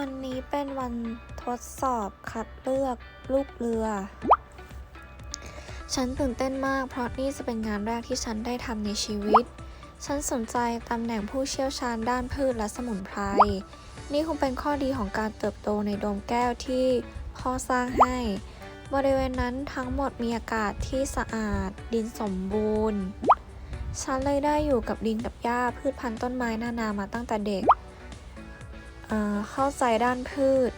วันนี้เป็นวันทดสอบคัดเลือกลูกเรือ ฉันตื่นเต้นมากเพราะนี่จะเป็นงานแรกที่ฉันได้ทำในชีวิต ฉันสนใจตำแหน่งผู้เชี่ยวชาญด้านพืชและสมุนไพร นี่คงเป็นข้อดีของการเติบโตในโดมแก้วที่พ่อสร้างให้ บริเวณนั้นทั้งหมดมีอากาศที่สะอาด ดินสมบูรณ์ ฉันเลยได้อยู่กับดินกับหญ้าพืชพันธุ์ต้นไม้นานามาตั้งแต่เด็ก เข้าใจด้านพืช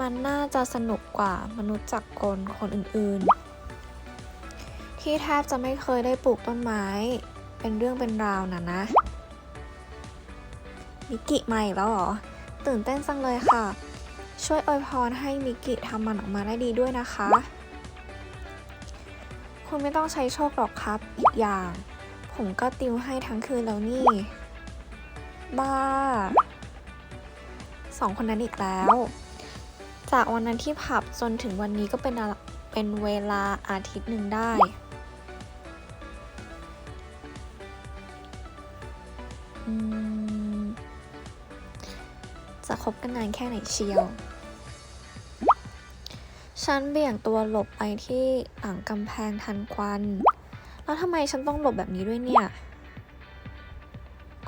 มันน่าจะสนุกกว่ามนุษย์จักรกลคนอื่นๆ ที่แทบจะไม่เคยได้ปลูกต้นไม้ เป็นเรื่องเป็นราวนะนะมิกิใหม่แล้วเหรอ ตื่นเต้นจังเลยค่ะ ช่วยอวยพรให้มิกิทำมันออกมาได้ดีด้วยนะคะ คุณไม่ต้องใช้โชคหรอกครับ อีกอย่าง ผมก็ติวให้ทั้งคืนแล้วนี่ บ้า สองคนนั้นอีกแล้ว จากวันนั้นที่ผับจนถึงวันนี้ก็เป็นเป็นเวลาอาทิตย์หนึ่งได้จะคบกันนานแค่ไหนเชียว ฉันเบี่ยงตัวหลบไปที่หลังกำแพงทันควัน แล้วทำไมฉันต้องหลบแบบนี้ด้วยเนี่ย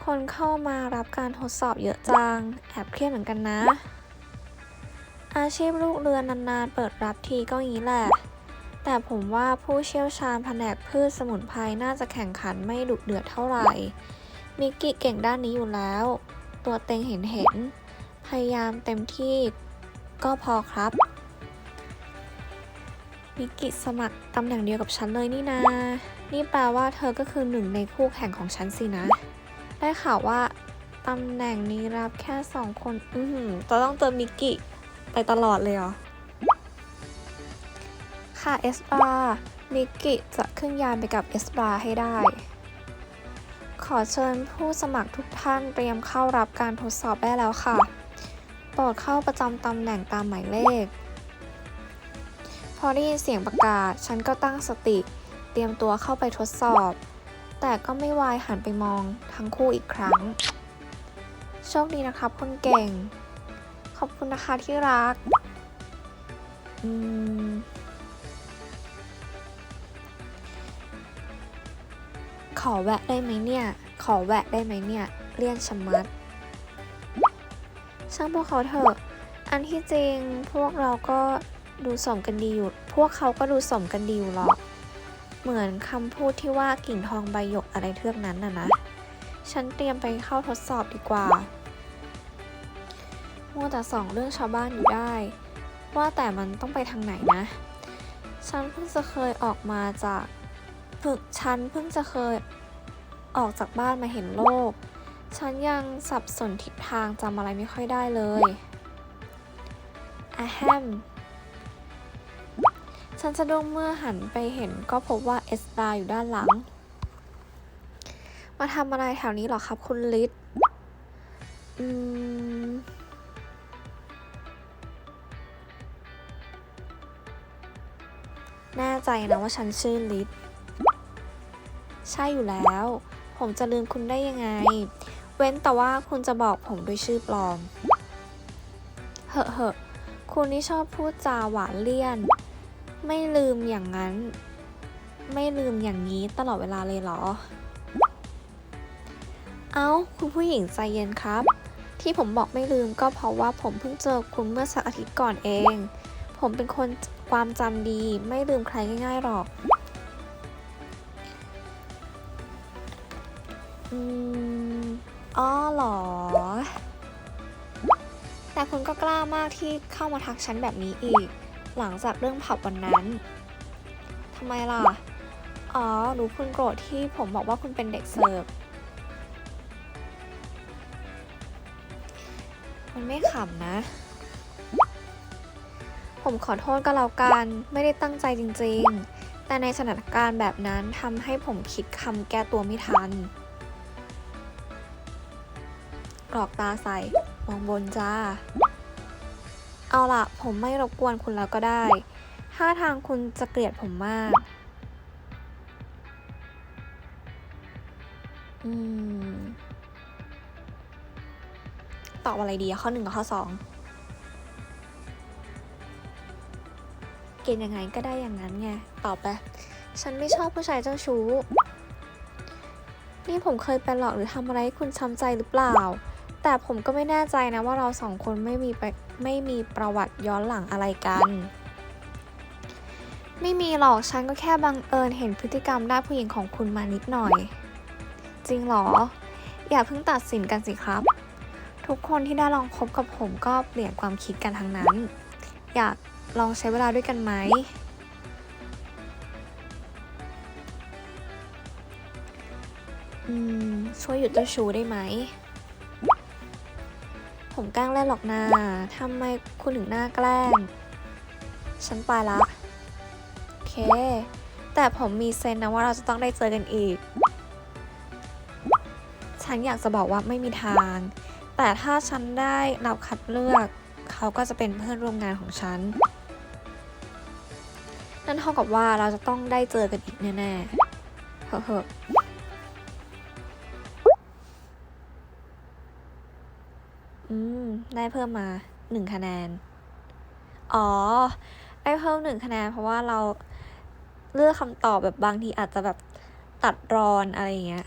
คนเข้ามารับการทดสอบเยอะจัง แอบเครียดเหมือนกันนะ อาชีพลูกเรือนานๆ เปิดรับทีก็งี้แหละ แต่ผมว่าผู้เชี่ยวชาญแผนกพืชสมุนไพรน่าจะแข่งขันไม่ดุเดือดเท่าไหร่ มิกกี้เก่งด้านนี้อยู่แล้ว ตัวเต็งเห็นเห็น พยายามเต็มที่ก็พอครับ มิกกี้สมัครตำแหน่งเดียวกับฉันเลยนี่นา นี่แปลว่าเธอก็คือหนึ่งในคู่แข่งของฉันสินะ ได้ข่าวว่าตำแหน่งนี้รับแค่สองคน อือหือจะต้องเจอมิกกี้ไปตลอดเลยเหรอ ค่ะเอสบามิกกี้จะขึ้นยานไปกับเอสบาให้ได้ ขอเชิญผู้สมัครทุกท่านเตรียมเข้ารับการทดสอบได้แล้วค่ะโปรดเข้าประจำตำแหน่งตามหมายเลข พอได้ยินเสียงประกาศ ฉันก็ตั้งสติ เตรียมตัวเข้าไปทดสอบ แต่ก็ไม่วายหันไปมองทั้งคู่อีกครั้ง โชคดีนะครับคนเก่ง ขอบคุณนะคะที่รัก อืมขอแวะได้ไหมเนี่ย ขอแวะได้ไหมเนี่ย เลี่ยนชะมัด ช่างพวกเขาเถอะ อันที่จริงพวกเราก็ดูสมกันดีอยู่ พวกเขาก็ดูสมกันดีอยู่หรอก เหมือนคำพูดที่ว่ากิ่งทองใบหยกอะไรเทือกนั้นน่ะนะ ฉันเตรียมไปเข้าทดสอบดีกว่ามัวแต่ส่องเรื่องชาวบ้านอยู่ได้ ว่าแต่มันต้องไปทางไหนนะ ฉันเพิ่งจะเคยออกมาจากฝึกฉันเพิ่งจะเคยออกจากบ้านมาเห็นโลก ฉันยังสับสนทิศทางจำอะไรไม่ค่อยได้เลยอะแฮม ฉันสะดุ้งเมื่อหันไปเห็นก็พบว่าเอสตาอยู่ด้านหลัง มาทำอะไรแถวนี้หรอครับคุณลิศอืมแน่ใจนะว่าฉันชื่อลิศใช่อยู่แล้ว ผมจะลืมคุณได้ยังไง เว้นแต่ว่าคุณจะบอกผมด้วยชื่อปลอม เหอะเหอะคุณนี่ชอบพูดจาหวานเลี่ยน ไม่ลืมอย่างนั้น ไม่ลืมอย่างนี้ตลอดเวลาเลยเหรอ เอ้า คุณผู้หญิงใจเย็นครับ ที่ผมบอกไม่ลืมก็เพราะว่าผมเพิ่งเจอคุณเมื่อสักอาทิตย์ก่อนเอง ผมเป็นคนความจำดีไม่ลืมใครง่ายๆหรอกอืมอ๋อหรอ แต่คุณก็กล้ามากที่เข้ามาทักฉันแบบนี้อีก หลังจากเรื่องผับวันนั้นทำไมล่ะ อ๋อหนูคุณโกรธที่ผมบอกว่าคุณเป็นเด็กเสิร์ฟ มันไม่ขำนะ ผมขอโทษก็แล้วกัน ไม่ได้ตั้งใจจริง ๆ แต่ในสถานการณ์แบบนั้นทำให้ผมคิดคำแก้ตัวไม่ทันกรอกตาใส่ มองบนจ้า เอาล่ะผมไม่รบกวนคุณแล้วก็ได้ ถ้าทางคุณจะเกลียดผมมาก อืม ตอบอะไรดีข้อหนึ่งกับข้อสอง เกณฑ์ยังไงก็ได้อย่างนั้นไง ตอบไป ฉันไม่ชอบผู้ชายเจ้าชู้ นี่ผมเคยไปหลอกหรือทำอะไรให้คุณช้ำใจหรือเปล่า แต่ผมก็ไม่แน่ใจนะว่าเราสองคนไม่มีไปไม่มีประวัติย้อนหลังอะไรกัน ไม่มีหรอกฉันก็แค่บังเอิญเห็นพฤติกรรมด้านผู้หญิงของคุณมานิดหน่อย จริงเหรอ อย่าเพิ่งตัดสินกันสิครับ ทุกคนที่ได้ลองคบกับผมก็เปลี่ยนความคิดกันทั้งนั้น อยากลองใช้เวลาด้วยกันไหมอืมช่วยหยุดเจ้าชู้ได้ไหม ผมแกล้งเล่นหรอกนาทำไมคุณถึงหน้าแกล้ง ฉันไปละโอเค แต่ผมมีเซนส์นะว่าเราจะต้องได้เจอกันอีก ฉันอยากจะบอกว่าไม่มีทาง แต่ถ้าฉันได้รับคัดเลือก เขาก็จะเป็นเพื่อนร่วมงานของฉัน นั่นเท่ากับว่าเราจะต้องได้เจอกันอีกแน่ๆเฮ้อ อืม ได้เพิ่มมาหนึ่งคะแนน อ๋อ ได้เพิ่มหนึ่งคะแนน เพราะว่าเราเลือกคำตอบแบบบางทีอาจจะแบบตัดรอนอะไรอย่างเงี้ย